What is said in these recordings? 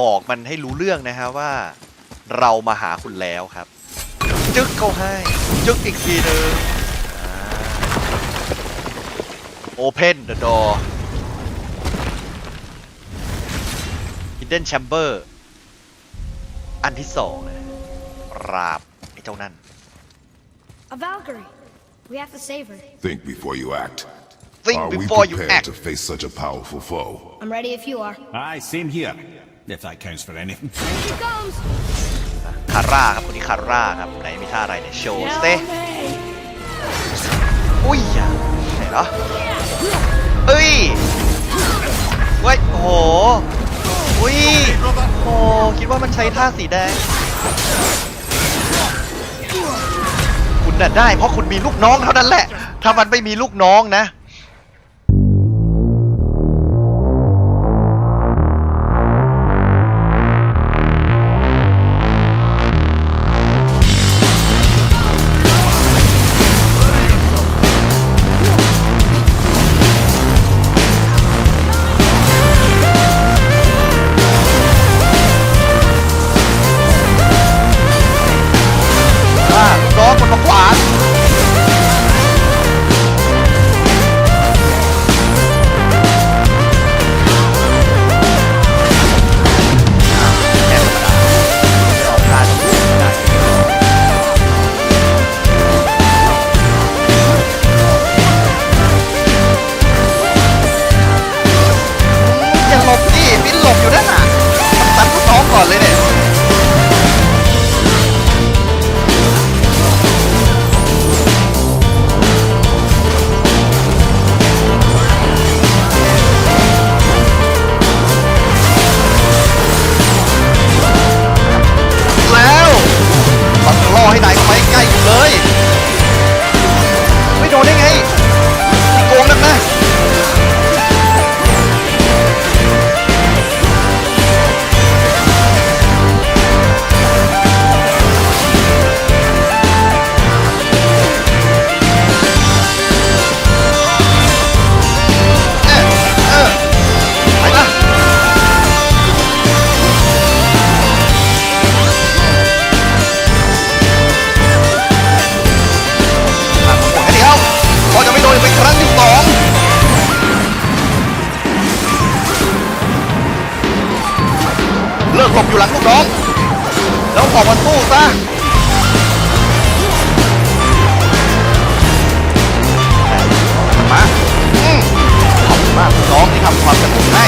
บอกมันให้รู้เรื่องนะฮะว่า เรามาหาคุณแล้วครับ จึ๊กเขาให้ จึ๊กอีกทีหนึ่ง Open the door Hidden Chamber อันที่สองนะปราบไอ้เจ้านั่น A Valkyrie. We have to save her. Think before you act. Think Are we before you prepared act to face such a powerful foe? I'm ready if you are. Aye, same here. If that counts for anything. คาร่าครับคนนี้คาร่าครับไหนมีท่าอะไรเนี่ยโชว์เซอุ้ยอย่าไหนเหรอเอ้ยเว้ยโอ้โหอุ้ยโอ้คิดว่ามันใช้ท่าสีแดง คุณน่ะได้เพราะคุณมีลูกน้องเท่านั้นแหละ ถ้ามันไม่มีลูกน้องนะ หลบอยู่หลังลูกน้อง แล้วออกมาสู้ซะมาอืมขอบคุณมากลูกน้องที่ทำความสนุกให้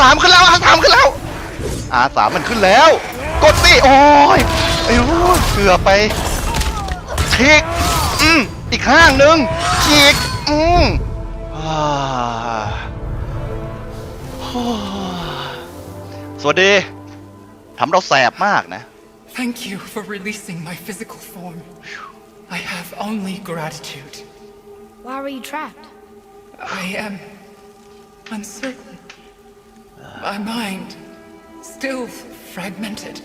สามขึ้นแล้วอาสามขึ้นแล้วอาสามมันขึ้นแล้ว กดสิโอ้ยไอ้รู้เกือบไปฉีกอืมอีกข้างหนึ่งฉีกอืมอ่าโอ้สวัสดีทำเราแสบมากนะ Thank you for releasing my physical form. I have only gratitude. Why were you trapped? I am uncertain. My mind, still fragmented.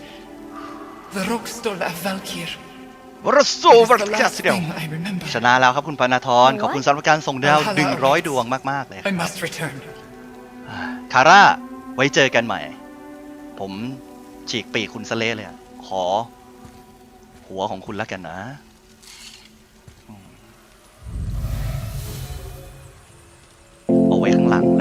The Rockstol of Valkyr. วรสูวรจัสเดียวชนะแล้วครับคุณปานาทรขอบคุณสำหรับการส่งดาวดึงร้อยดวงมากๆเลยคาร่าไว้เจอกันใหม่ ผมฉีกปีกคุณสเลเลยขอ หัวของคุณแล้วกันนะ เอาไว้ข้างหลัง